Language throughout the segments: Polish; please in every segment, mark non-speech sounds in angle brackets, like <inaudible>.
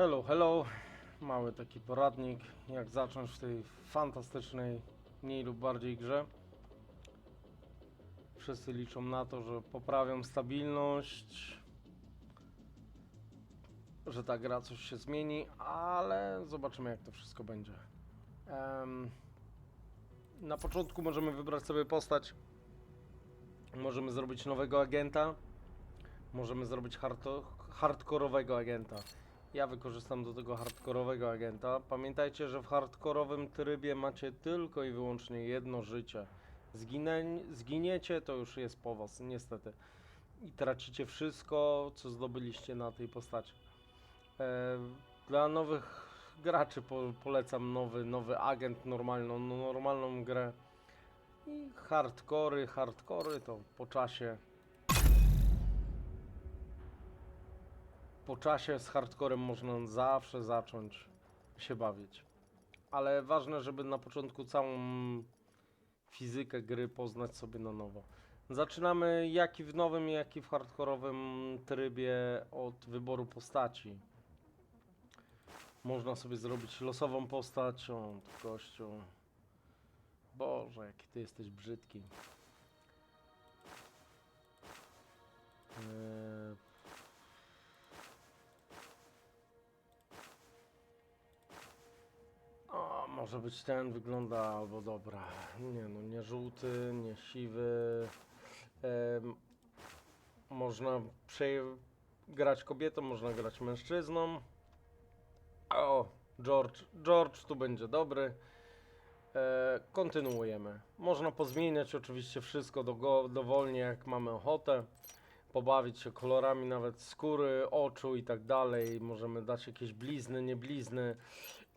Hello, hello. Mały taki poradnik, jak zacząć w tej fantastycznej, mniej lub bardziej grze. Wszyscy liczą na to, że poprawią stabilność, że ta gra coś się zmieni, ale zobaczymy jak to wszystko będzie. Na początku możemy wybrać sobie postać. Możemy zrobić nowego agenta. Możemy zrobić hardkorowego agenta. Ja wykorzystam do tego hardkorowego agenta. Pamiętajcie, że w hardkorowym trybie macie tylko i wyłącznie jedno życie. Zginę, zginiecie, to już jest po was, niestety. I tracicie wszystko, co zdobyliście na tej postaci. E, dla nowych graczy po, polecam nowy, nowy agent, normalną, no, normalną grę. I hardkory, hardkory to po czasie po czasie z hardcorem można zawsze zacząć się bawić. Ale ważne, żeby na początku całą fizykę gry poznać sobie na nowo. Zaczynamy jak i w nowym, jak i w hardkorowym trybie od wyboru postaci. Można sobie zrobić losową postać. O, gościu. Boże, jaki ty jesteś brzydki. Eee, może być ten, wygląda albo dobra. Nie no, nie żółty, nie siwy. Em, można grać kobietą, można grać mężczyzną. O, George, George tu będzie dobry. E, kontynuujemy. Można pozmieniać oczywiście wszystko do, dowolnie jak mamy ochotę. Pobawić się kolorami nawet skóry, oczu i tak dalej. Możemy dać jakieś blizny, nie blizny.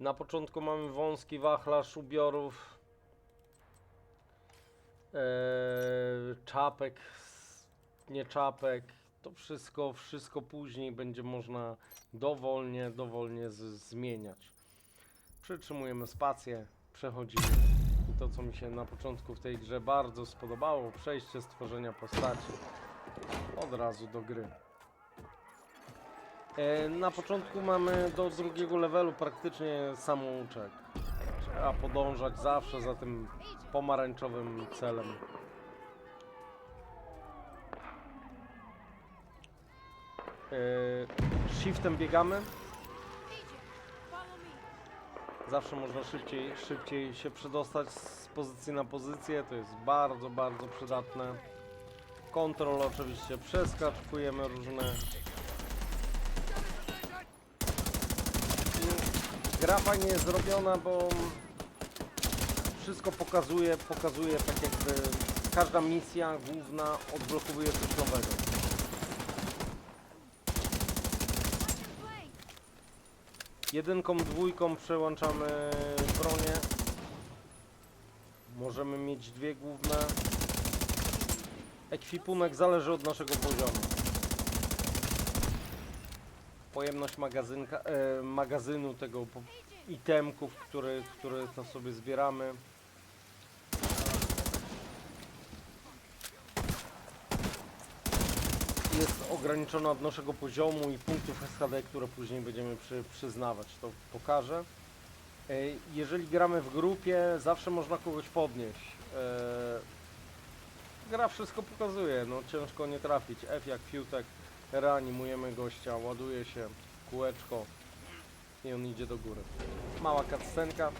Na początku mamy wąski wachlarz ubiorów, eee, czapek, nie czapek. To wszystko, wszystko później będzie można dowolnie, dowolnie zmieniać. Przytrzymujemy spację, przechodzimy. I to, co mi się na początku w tej grze bardzo spodobało, przejście stworzenia postaci od razu do gry. E, Na początku mamy do drugiego levelu praktycznie samouczek. Trzeba podążać zawsze za tym pomarańczowym celem. E, Shiftem biegamy. Zawsze można szybciej, szybciej się przedostać z pozycji na pozycję. To jest bardzo, bardzo przydatne. Kontrol oczywiście przeskaczkujemy różne gra fajnie jest zrobiona, bo wszystko pokazuje, pokazuje tak jakby każda misja główna odblokowuje coś nowego. Jedynką, dwójką przełączamy bronię. Możemy mieć dwie główne. Ekwipunek zależy od naszego poziomu. Pojemność magazynka, e, magazynu tego itemków, które, które to sobie zbieramy. Jest ograniczona od naszego poziomu i punktów SHD, które później będziemy przy, przyznawać. To pokażę. E, Jeżeli gramy w grupie, zawsze można kogoś podnieść. E, Gra wszystko pokazuje, no ciężko nie trafić. F jak fiutek, reanimujemy gościa, ładuje się kółeczko i on idzie do góry. Mała cutscenka.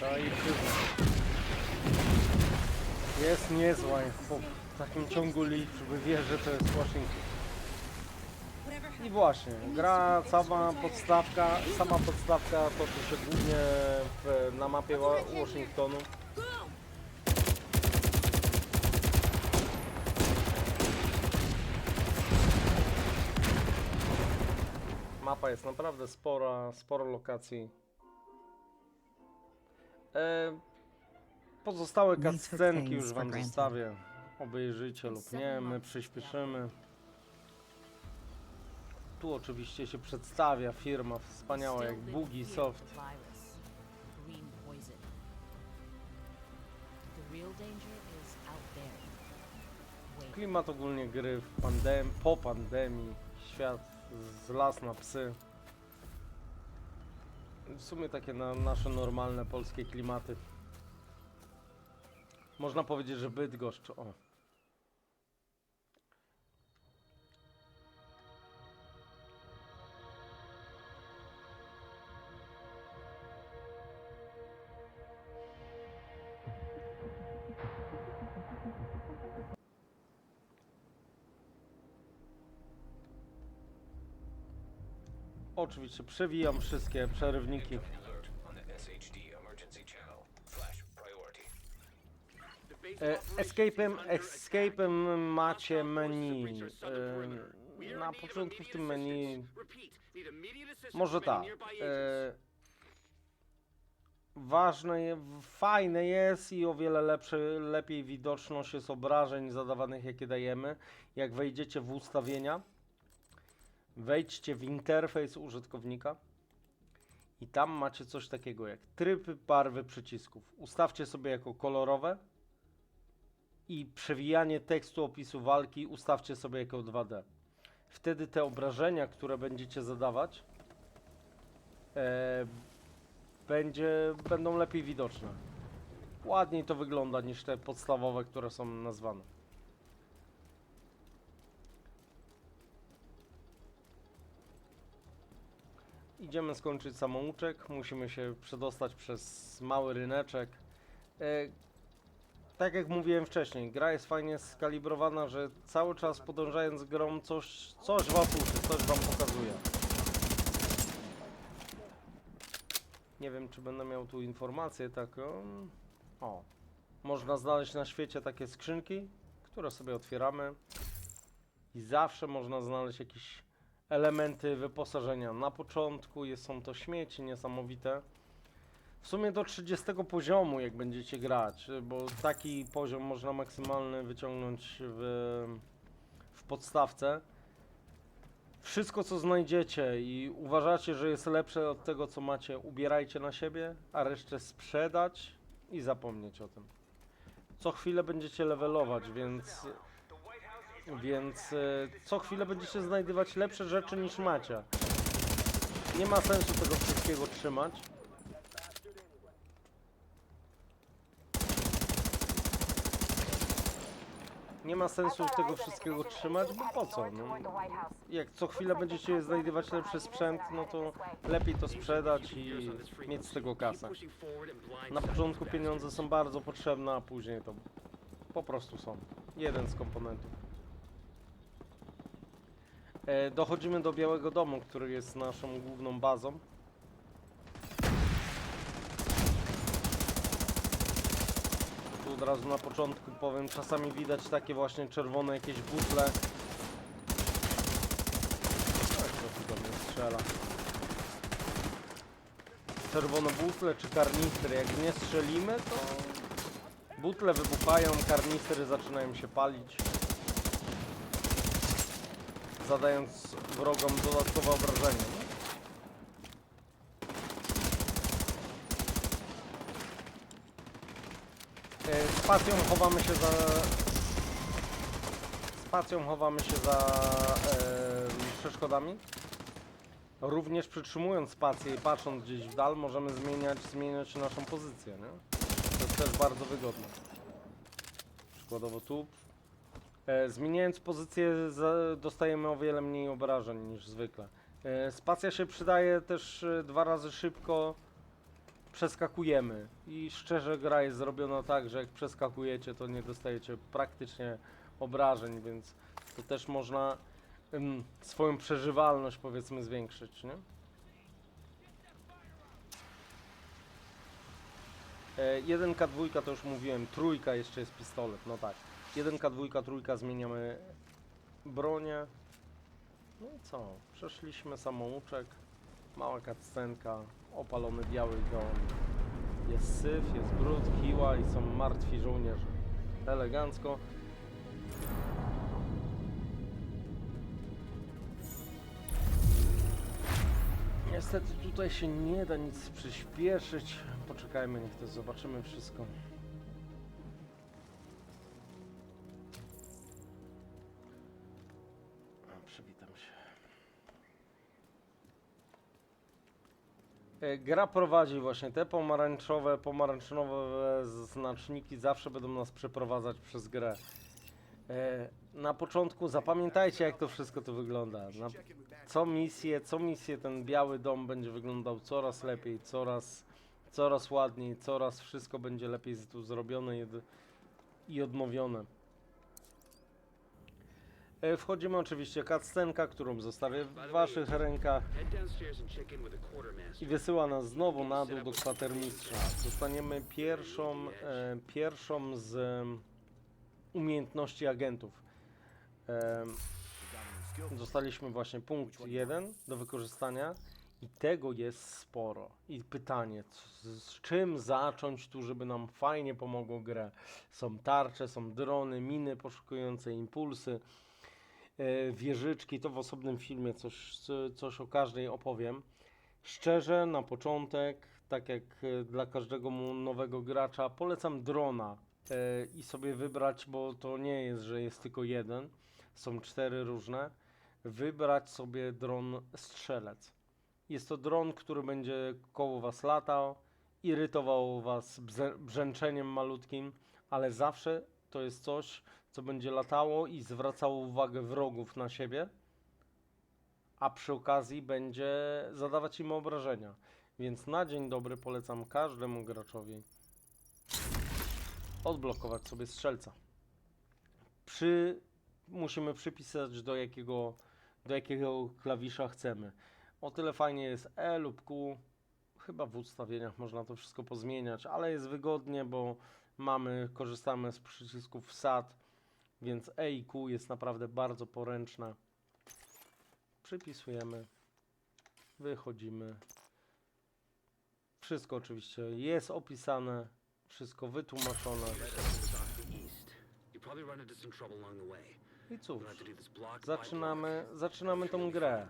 To i przyznam. Jest niezła po takim ciągu liczby wie, że to jest Washington. I właśnie, gra sama podstawka, sama podstawka toczy się głównie w, na mapie Wa- Washingtonu. Mapa jest naprawdę spora, sporo lokacji. E, pozostałe cutscenki już wam zostawię. Obejrzyjcie lub nie, my przyspieszymy. Tu oczywiście się przedstawia firma wspaniała jak Boogie Soft. Klimat ogólnie gry w pandem po pandemii, świat z las na psy. W sumie takie na nasze normalne polskie klimaty. Można powiedzieć, że Bydgoszcz, o. Oczywiście przewijam wszystkie przerywniki. Escape'em, escape'em macie menu. E, na początku w tym menu Może tak. E, ważne, fajne jest i o wiele lepsze, lepiej widoczność jest obrażeń zadawanych, jakie dajemy. Jak wejdziecie w ustawienia, wejdźcie w interfejs użytkownika i tam macie coś takiego jak tryb barwy przycisków. Ustawcie sobie jako kolorowe i przewijanie tekstu opisu walki ustawcie sobie jako 2D. Wtedy te obrażenia, które będziecie zadawać, e, będzie, będą lepiej widoczne. Ładniej to wygląda niż te podstawowe, które są nazwane. Idziemy skończyć samouczek. Musimy się przedostać przez mały ryneczek. E, tak jak mówiłem wcześniej, gra jest fajnie skalibrowana, że cały czas podążając grą coś, coś wam puszy, coś wam pokazuje. Nie wiem, czy będę miał tu informację taką. O, można znaleźć na świecie takie skrzynki, które sobie otwieramy i zawsze można znaleźć jakieś elementy wyposażenia. Na początku jest, są to śmieci niesamowite. W sumie do 30 poziomu, jak będziecie grać, bo taki poziom można maksymalny wyciągnąć w, w podstawce. Wszystko, co znajdziecie i uważacie, że jest lepsze od tego, co macie, ubierajcie na siebie, a resztę sprzedać i zapomnieć o tym. Co chwilę będziecie levelować, więc, więc e, co chwilę będziecie znajdywać lepsze rzeczy niż macie. Nie ma sensu tego wszystkiego trzymać. Nie ma sensu tego wszystkiego trzymać, bo po co? No, jak co chwilę będziecie znajdywać lepszy sprzęt, no to lepiej to sprzedać i mieć z tego kasę. Na początku pieniądze są bardzo potrzebne, a później to po prostu są. Jeden z komponentów. E, dochodzimy do Białego Domu, który jest naszą główną bazą. Tu od razu na początku powiem, czasami widać takie właśnie czerwone jakieś butle. Tak, to do mnie strzela. Czerwone butle czy karnistry, jak nie strzelimy, to butle wybuchają, karnistry zaczynają się palić. Zadając wrogom dodatkowe obrażenia. nie? E, Spacją chowamy się za... Spacją chowamy się za e, przeszkodami. Również przytrzymując spację i patrząc gdzieś w dal, możemy zmieniać, zmieniać naszą pozycję, nie? To jest też bardzo wygodne. Przykładowo tu E, zmieniając pozycję dostajemy o wiele mniej obrażeń niż zwykle. E, spacja się przydaje też e, dwa razy szybko przeskakujemy i szczerze gra jest zrobiona tak, że jak przeskakujecie to nie dostajecie praktycznie obrażeń, więc to też można swoją przeżywalność powiedzmy zwiększyć, nie? E, 1K, dwójka to już mówiłem, trójka jeszcze jest pistolet, no tak. 1K, dwójka, trójka zmieniamy bronię. No i co? Przeszliśmy samouczek, mała cutscenka, opalony biały dom. Jest syf, jest brud, kiła i są martwi żołnierze. Elegancko. Niestety tutaj się nie da nic przyspieszyć. Poczekajmy, niech to zobaczymy wszystko. Gra prowadzi właśnie te pomarańczowe, pomarańczowe znaczniki zawsze będą nas przeprowadzać przez grę. E, Na początku zapamiętajcie jak to wszystko tu wygląda. Na, co misję, co misję ten biały dom będzie wyglądał coraz lepiej, coraz, coraz ładniej, coraz wszystko będzie lepiej tu zrobione i, od- i odnowione. E, Wchodzimy oczywiście cutscenka, którą zostawię w waszych rękach i wysyła nas znowu na dół do kwatermistrza. Dostaniemy pierwszą, e, pierwszą z umiejętności agentów. Em, dostaliśmy właśnie punkt 1 do wykorzystania i tego jest sporo. I pytanie, c- z czym zacząć tu, żeby nam fajnie pomogło grę? Są tarcze, są drony, miny poszukujące impulsy, e, wieżyczki, to w osobnym filmie coś, co- coś o każdej opowiem. Szczerze, na początek, tak jak e, dla każdego nowego gracza, polecam drona e, i sobie wybrać, bo to nie jest, że jest tylko jeden, są cztery różne. Wybrać sobie dron strzelec. Jest to dron, który będzie koło was latał, irytował was brzęczeniem malutkim, ale zawsze to jest coś, co będzie latało i zwracało uwagę wrogów na siebie a przy okazji będzie zadawać im obrażenia. Więc na dzień dobry polecam każdemu graczowi odblokować sobie strzelca. Przy, musimy przypisać do jakiego, do jakiego klawisza chcemy. O tyle fajnie jest E lub Q. Chyba w ustawieniach można to wszystko pozmieniać, ale jest wygodnie, bo mamy, korzystamy z przycisków SAT, więc E i Q jest naprawdę bardzo poręczne przypisujemy, wychodzimy. Wszystko oczywiście jest opisane, wszystko wytłumaczone. I cóż, zaczynamy, zaczynamy tą grę.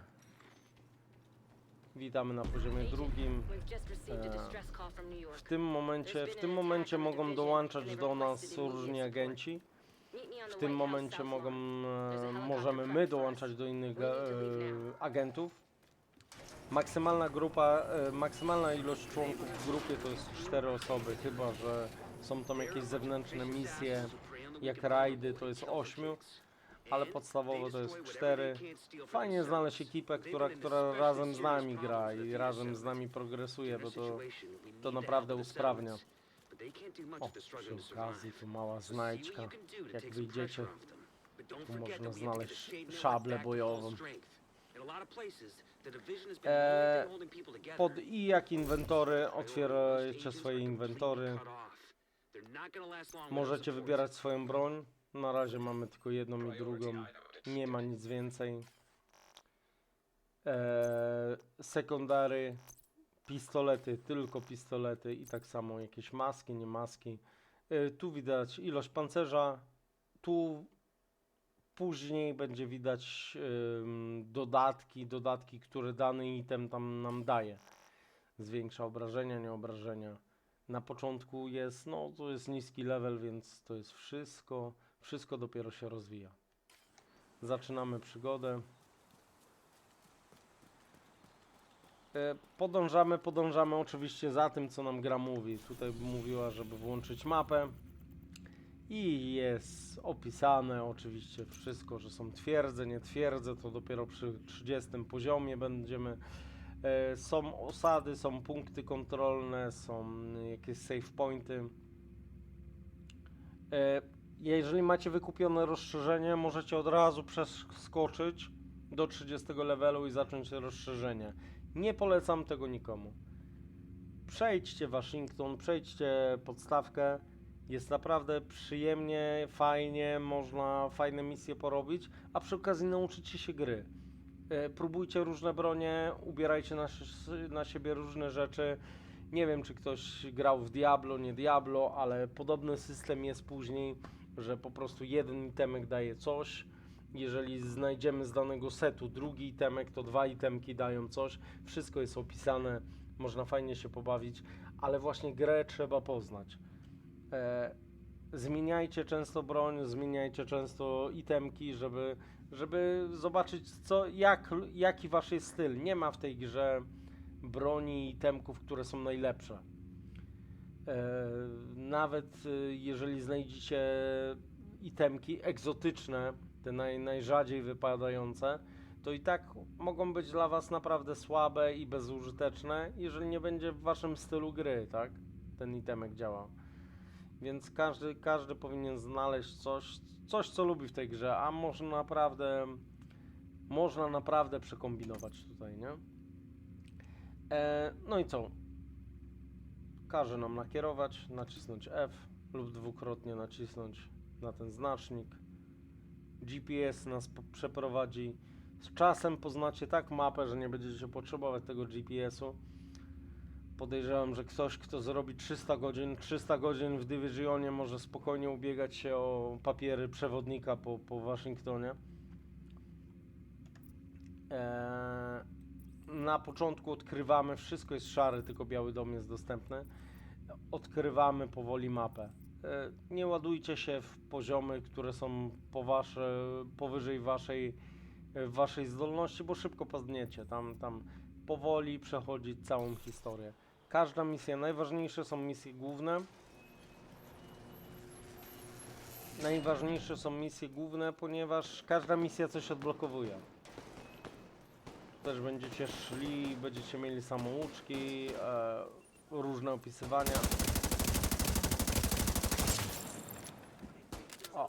Witamy na poziomie drugim. E, W tym momencie, w tym momencie mogą dołączać do nas różni agenci. W tym momencie South mogą, e, możemy my dołączać do innych e, agentów. Maksymalna grupa, e, maksymalna ilość członków w grupie to jest cztery osoby, chyba że są tam jakieś zewnętrzne misje, jak rajdy to jest ośmiu, ale podstawowo to jest cztery. Fajnie znaleźć ekipę, która, która razem z nami gra i razem z nami progresuje, bo to, to naprawdę usprawnia. O, przy okazji tu mała znajdźka, jak wyjdziecie, tu można znaleźć szablę bojową. Eee, Pod i jak inwentory, otwierajcie swoje inwentory. Możecie wybierać swoją broń. Na razie mamy tylko jedną i drugą. Nie ma nic więcej. Eee, sekundary, pistolety, tylko pistolety i tak samo jakieś maski, nie maski. Eee, tu widać ilość pancerza. Tu później będzie widać dodatki, dodatki, które dany item tam nam daje. Zwiększa obrażenia, nie obrażenia. Na początku jest, no to jest niski level, więc to jest wszystko, wszystko dopiero się rozwija. Zaczynamy przygodę. E, Podążamy, podążamy oczywiście za tym, co nam gra mówi. Tutaj mówiła, żeby włączyć mapę. I jest opisane oczywiście wszystko, że są twierdze, nie twierdze, to dopiero przy 30 poziomie będziemy. E, są osady, są punkty kontrolne, są jakieś save pointy. E, jeżeli macie wykupione rozszerzenie, możecie od razu przeskoczyć do 30 levelu i zacząć rozszerzenie. Nie polecam tego nikomu. Przejdźcie Waszyngton, przejdźcie podstawkę. Jest naprawdę przyjemnie, fajnie, można fajne misje porobić, a przy okazji nauczycie się gry. E, Próbujcie różne bronie, ubierajcie na, na siebie różne rzeczy. Nie wiem, czy ktoś grał w Diablo, nie Diablo, ale podobny system jest później, że po prostu jeden itemek daje coś. Jeżeli znajdziemy z danego setu drugi itemek, to dwa itemki dają coś. Wszystko jest opisane, można fajnie się pobawić, ale właśnie grę trzeba poznać. E, zmieniajcie często broń, zmieniajcie często itemki, żeby, żeby zobaczyć, co, jak, jaki wasz jest styl. Nie ma w tej grze broni i itemków, które są najlepsze. E, nawet y, jeżeli znajdziecie itemki egzotyczne, te naj, najrzadziej wypadające, to i tak mogą być dla was naprawdę słabe i bezużyteczne, jeżeli nie będzie w waszym stylu gry, tak? Ten itemek działa. Więc każdy, każdy powinien znaleźć coś, coś, co lubi w tej grze, a można naprawdę, można naprawdę przekombinować tutaj, nie? E, no i co? Każe nam nakierować, nacisnąć F lub dwukrotnie nacisnąć na ten znacznik. GPS nas przeprowadzi. Z czasem poznacie tak mapę, że nie będziecie potrzebować tego GPS-u. Podejrzewam, że ktoś, kto zrobi 300 godzin, 300 godzin w Divisionie może spokojnie ubiegać się o papiery przewodnika po, po Waszyngtonie. Eee, na początku odkrywamy, wszystko jest szare, tylko biały dom jest dostępny. Odkrywamy powoli mapę. E, Nie ładujcie się w poziomy, które są po wasze, powyżej waszej, e, waszej zdolności, bo szybko padniecie. Tam, tam powoli przechodzić całą historię. Każda misja, najważniejsze są misje główne. Najważniejsze są misje główne, ponieważ każda misja coś odblokowuje. Też będziecie szli, będziecie mieli samouczki, e, różne opisywania. O,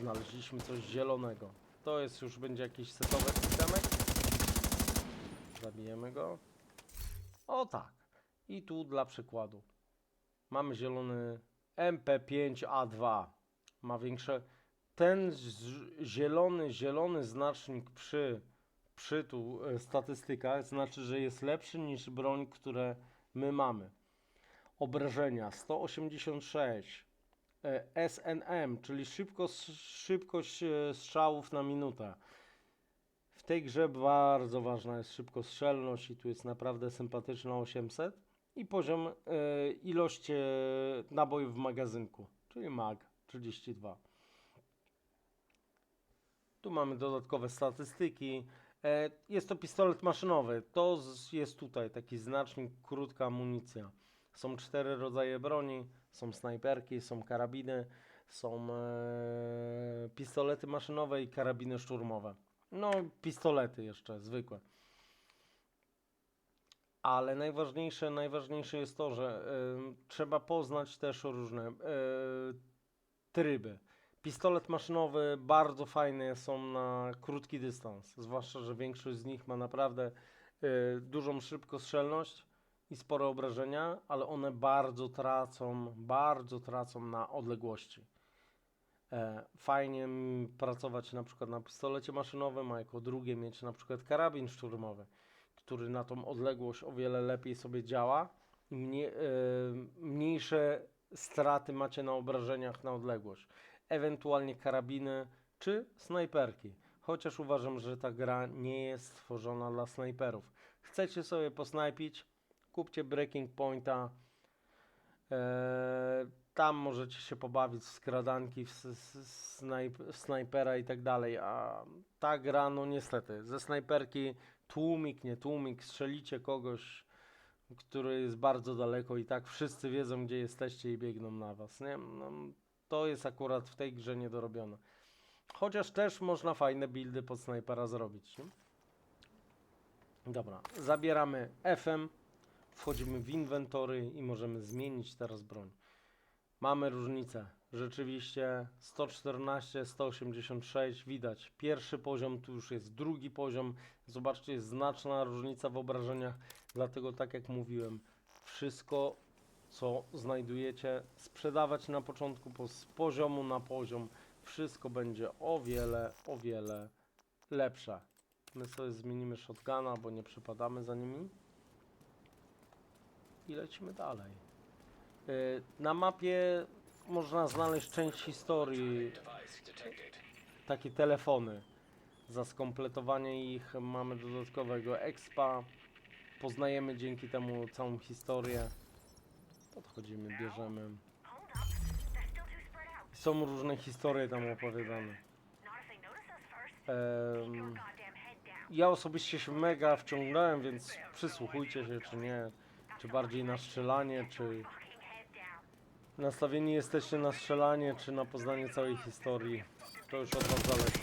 znaleźliśmy coś zielonego. To jest już będzie jakiś setowy systemek. Zabijemy go. O tak. I tu dla przykładu. Mamy zielony MP5A2. Ma większe. Ten zielony, zielony znacznik przy, przy tu e, statystykach znaczy, że jest lepszy niż broń, które my mamy. Obrażenia 186. E, SNM, czyli szybko, szybkość e, strzałów na minutę. W tej grze bardzo ważna jest szybkostrzelność i tu jest naprawdę sympatyczna 800 i poziom e, ilość nabojów w magazynku, czyli mag 32. Tu mamy dodatkowe statystyki. Jest to pistolet maszynowy. To jest tutaj taki znacznik, krótka amunicja. Są cztery rodzaje broni. Są snajperki, są karabiny, są e, pistolety maszynowe i karabiny szturmowe. No, pistolety jeszcze, zwykłe. Ale najważniejsze, najważniejsze jest to, że em, trzeba poznać też różne e, tryby. Pistolet maszynowy bardzo fajne są na krótki dystans, zwłaszcza, że większość z nich ma naprawdę e, dużą szybkostrzelność i spore obrażenia, ale one bardzo tracą, bardzo tracą na odległości. E, fajnie pracować na przykład na pistolecie maszynowym, a jako drugie mieć na przykład karabin szturmowy, który na tą odległość o wiele lepiej sobie działa e, mniejsze straty macie na obrażeniach na odległość. Ewentualnie karabiny czy snajperki. Chociaż uważam, że ta gra nie jest stworzona dla snajperów. Chcecie sobie posnajpić? Kupcie Breaking Pointa. Eee, tam możecie się pobawić w skradanki, w, snajp, w snajpera i tak dalej. A ta gra, no niestety, ze snajperki tłumik, nie tłumik, strzelicie kogoś, który jest bardzo daleko i tak wszyscy wiedzą, gdzie jesteście i biegną na was, nie? No, to jest akurat w tej grze niedorobione. Chociaż też można fajne buildy pod snajpera zrobić. Nie? Dobra, zabieramy FM, wchodzimy w inwentory i możemy zmienić teraz broń. Mamy różnicę. Rzeczywiście 114, 186 widać. Pierwszy poziom, tu już jest drugi poziom. Zobaczcie, jest znaczna różnica w obrażeniach. Dlatego tak jak mówiłem, wszystko co znajdujecie sprzedawać na początku po, z poziomu na poziom. Wszystko będzie o wiele, o wiele lepsze. My sobie zmienimy shotguna, bo nie przypadamy za nimi. I lecimy dalej. Y, Na mapie można znaleźć część historii, takie telefony. Za skompletowanie ich mamy dodatkowego expa. Poznajemy dzięki temu całą historię. Podchodzimy, bierzemy. Są różne historie tam opowiadane. Ja osobiście się mega wciągnąłem, więc przysłuchujcie się, czy nie. Czy bardziej na strzelanie, czy nastawieni jesteście na strzelanie, czy na poznanie całej historii. To już od was zależy.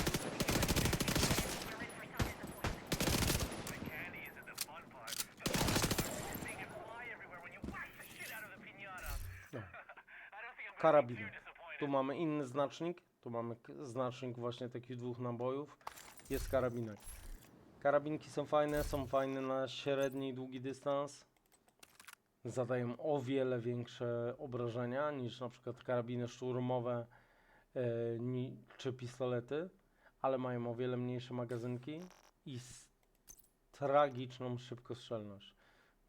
No. <laughs> Tu mamy inny znacznik. Tu mamy znacznik właśnie takich dwóch nabojów. Jest karabinek. Karabinki są fajne, są fajne na średni i długi dystans. Zadają o wiele większe obrażenia niż na przykład karabiny szturmowe e, czy pistolety, ale mają o wiele mniejsze magazynki i tragiczną szybkostrzelność.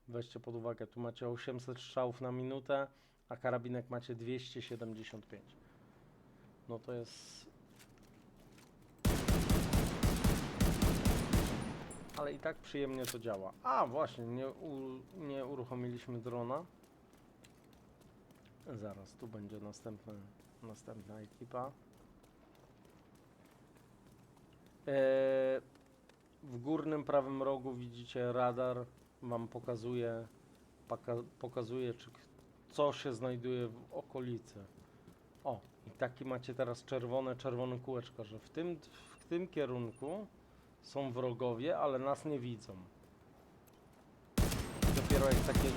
Weźcie pod uwagę, tu macie 800 strzałów na minutę, a karabinek macie 275. No to jest. Ale i tak przyjemnie to działa. A właśnie, nie, u, nie uruchomiliśmy drona. Zaraz, tu będzie następna, następna ekipa. E, w górnym prawym rogu widzicie radar. Wam pokazuje, pokazuje czy co się znajduje w okolicy. O, i taki macie teraz czerwone, czerwone kółeczko, że w tym, w tym kierunku są wrogowie, ale nas nie widzą. Dopiero jak takie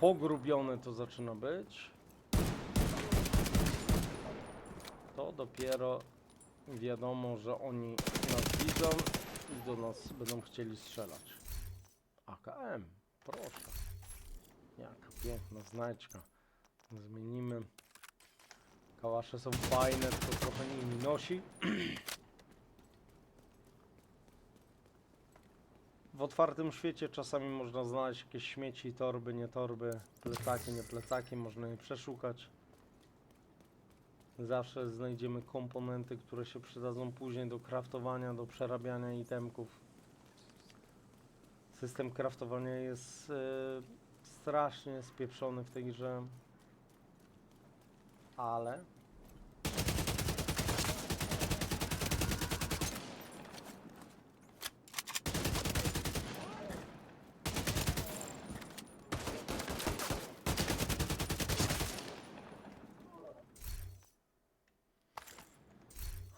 pogrubione to zaczyna być, to dopiero wiadomo, że oni nas widzą i do nas będą chcieli strzelać. AKM, proszę. Jaka piękna znajdźka. Zmienimy. Kałasze są fajne, tylko trochę nimi nosi. <clears throat> W otwartym świecie czasami można znaleźć jakieś śmieci, torby, nie torby, plecaki, nie plecaki, można je przeszukać. Zawsze znajdziemy komponenty, które się przydadzą później do craftowania, do przerabiania itemków. System craftowania jest e, strasznie spieprzony w tej grze. Ale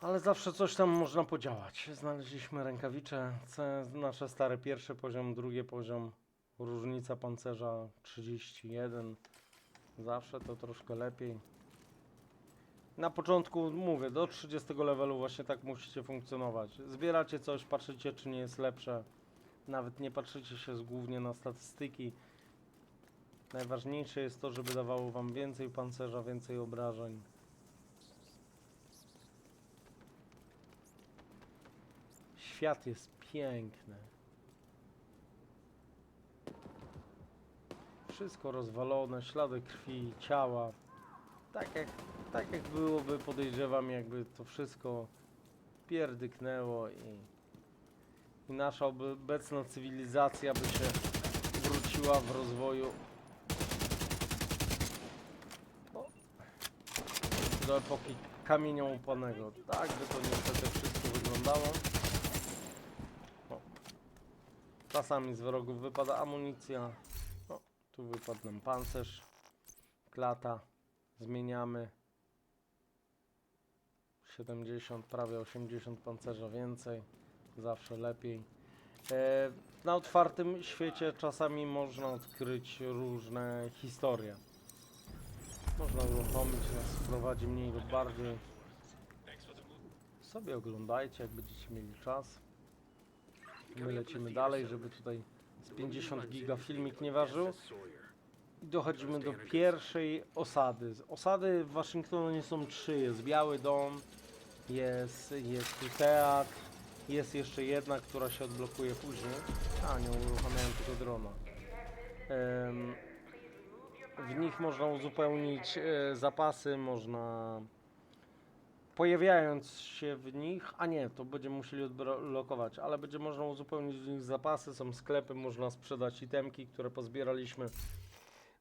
Ale zawsze coś tam można podziałać. Znaleźliśmy rękawicze, nasze stare pierwszy poziom, drugi poziom, różnica pancerza 31. Zawsze to troszkę lepiej. Na początku mówię, do 30 levelu właśnie tak musicie funkcjonować. Zbieracie coś, patrzycie czy nie jest lepsze. Nawet nie patrzycie się głównie na statystyki. Najważniejsze jest to, żeby dawało wam więcej pancerza, więcej obrażeń. Świat jest piękny. Wszystko rozwalone, ślady krwi, ciała. Tak jak, tak jak byłoby, podejrzewam, jakby to wszystko pierdyknęło i, i nasza obecna cywilizacja by się wróciła w rozwoju do epoki kamienia łupanego. Tak by to niestety wszystko wyglądało. O. Czasami z wrogów wypada amunicja. O, tu wypadł nam pancerz. Klata. Zmieniamy. 70, prawie 80 pancerza więcej. Zawsze lepiej. E, na otwartym świecie czasami można odkryć różne historie. Można uruchomić, nas prowadzi mniej lub bardziej. Sobie oglądajcie, jak będziecie mieli czas. My lecimy dalej, żeby tutaj z 50 giga filmik nie ważył. I dochodzimy do pierwszej osady. Osady w Waszyngtonie są trzy. Jest Biały Dom, jest, jest tu teatr, jest jeszcze jedna, która się odblokuje później. A, nie uruchamiałem tego drona. W nich można uzupełnić e, zapasy, można pojawiając się w nich, a nie, to będziemy musieli odblokować, ale będzie można uzupełnić w nich zapasy, są sklepy, można sprzedać itemki, które pozbieraliśmy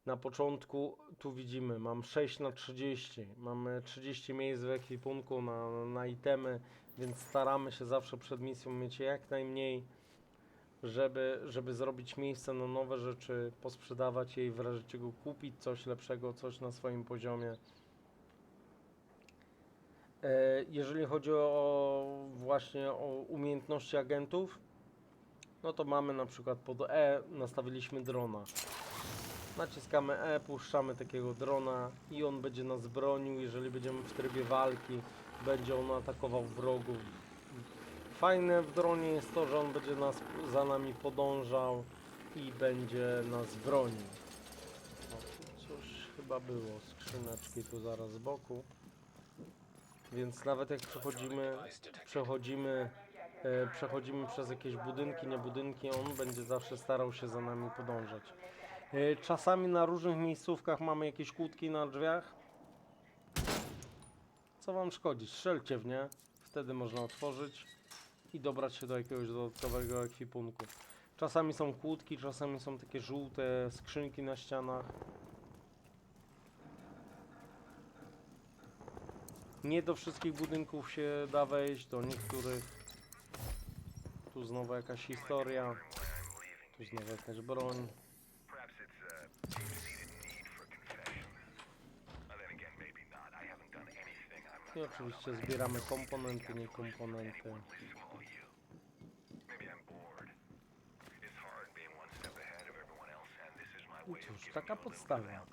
na początku. Tu widzimy, mam 6 na 30, mamy 30 miejsc w ekwipunku na, na itemy, więc staramy się zawsze przed misją mieć jak najmniej, żeby, żeby zrobić miejsce na nowe rzeczy, posprzedawać je i w razie czego kupić coś lepszego, coś na swoim poziomie. E, Jeżeli chodzi o właśnie o umiejętności agentów, no to mamy na przykład pod E nastawiliśmy drona. Naciskamy E, puszczamy takiego drona i on będzie nas bronił, jeżeli będziemy w trybie walki, będzie on atakował wrogów. Fajne w dronie jest to, że on będzie nas za nami podążał i będzie nas bronił. O, coś chyba było, skrzyneczki tu zaraz z boku. Więc nawet jak przechodzimy, przechodzimy, e, przechodzimy przez jakieś budynki, nie budynki, on będzie zawsze starał się za nami podążać. E, czasami na różnych miejscówkach mamy jakieś kłódki na drzwiach. Co wam szkodzi? Strzelcie w nie, wtedy można otworzyć i dobrać się do jakiegoś dodatkowego ekwipunku. Czasami są kłódki, czasami są takie żółte skrzynki na ścianach. Nie do wszystkich budynków się da wejść, do niektórych. Tu znowu jakaś historia. Tu znowu jakaś broń. I oczywiście zbieramy komponenty, nie komponenty. I cóż, taka podstawa.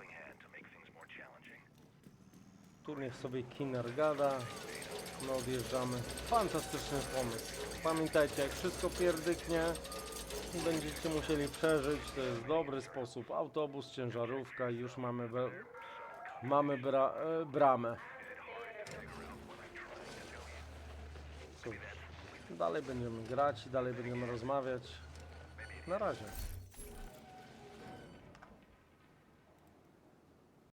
Tu sobie Kinner gada. No odjeżdżamy. Fantastyczny pomysł. Pamiętajcie, jak wszystko pierdyknie będziecie musieli przeżyć, to jest dobry sposób. Autobus, ciężarówka i już mamy, mamy bra, e, bramę. Cóż, dalej będziemy grać i dalej będziemy rozmawiać. Na razie.